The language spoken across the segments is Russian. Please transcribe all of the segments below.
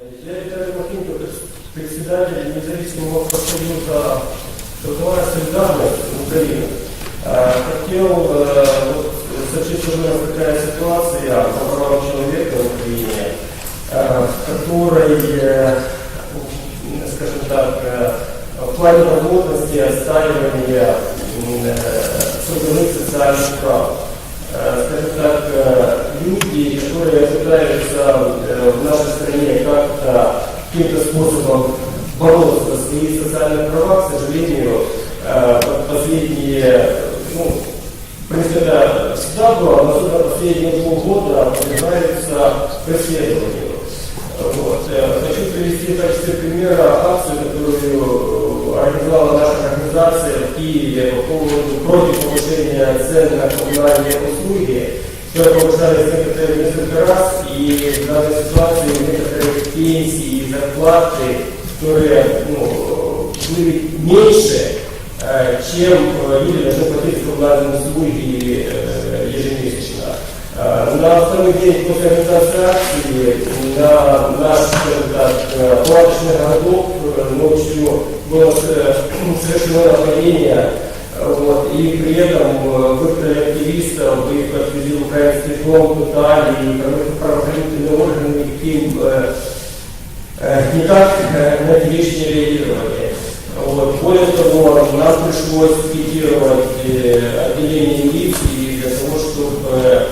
Я Виталий Мартынко, председатель независимого профсоюза «Трудовая солидарность Украины». Хотел вот, сообщить, что у нас такая ситуация по правам человека в Украине, в которой, скажем так, в плане возможности отстаивания трудовых социальных прав. Скажем так, люди, которые пытаются способом бороться за свои социальные права, к сожалению, э, последние, ну, в принципе, это всегда было, но особенно последние полгода подвергаются преследованию. Вот. Э, Хочу привести в качестве примера акцию, которую э, организовала наша организация в Киеве по поводу против повышения цен на коммунальные услуги, которые повышались несколько раз, и в данной ситуации некоторые пенсии зарплаты, которые ну, были меньше, э, чем э, люди должны платить за коммунальные услуги э, ежемесячно. На второй день после организации акции на наш, так, палаточный городок ночью было совершено нападение, вот, и при этом выкрали активистов, их отвезли в украинский дом, пытали, и правоохранительные органы никаким э, э, никак э, на эти не реагировали. Вот. Более того, нам пришлось пикетировать э, отделение милиции для того, чтобы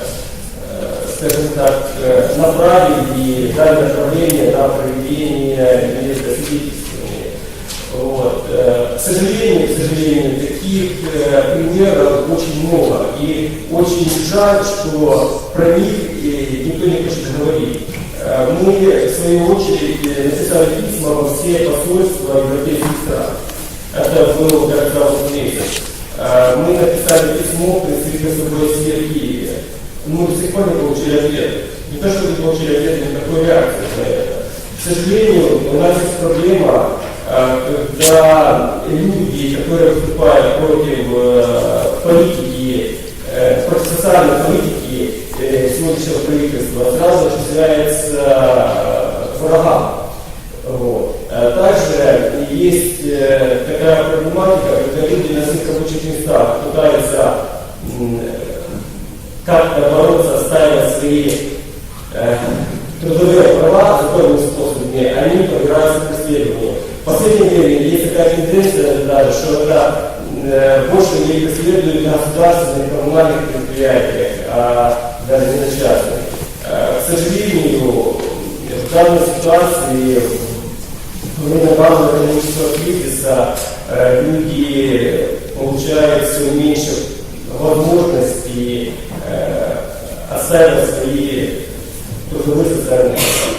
скажем так, направили и дали направление на проведение свидетельствования. Вот. К сожалению, к сожалению, таких примеров очень много. И очень жаль, что про них никто не хочет говорить. Э, Мы, в свою очередь, э, написали письма во все посольства европейских стран. Это был как раз месяц. Э, Мы написали письмо представительству ОССЕ в Киеве мы до сих пор не получили ответ. Не то, что не получили ответ, никакой реакции на это. К сожалению, у нас есть проблема, когда люди, которые выступают против политики, против социальной политики сегодняшнего правительства, сразу отчисляются врагам. Вот. А Также есть э, такая проблематика, когда люди на своих рабочих местах пытаются как-то бороться, отстаивать свои э, трудовые права законными способами, они подвергаются преследованию. В последнее время есть такая тенденция даже, что это э, больше не преследуют на государственных и коммунальных предприятиях, а даже не на частных. Э, к сожалению, в данной ситуации во время главного экономического кризиса э, люди получают все меньше возможностей э, оставить свои трудовые социальные права.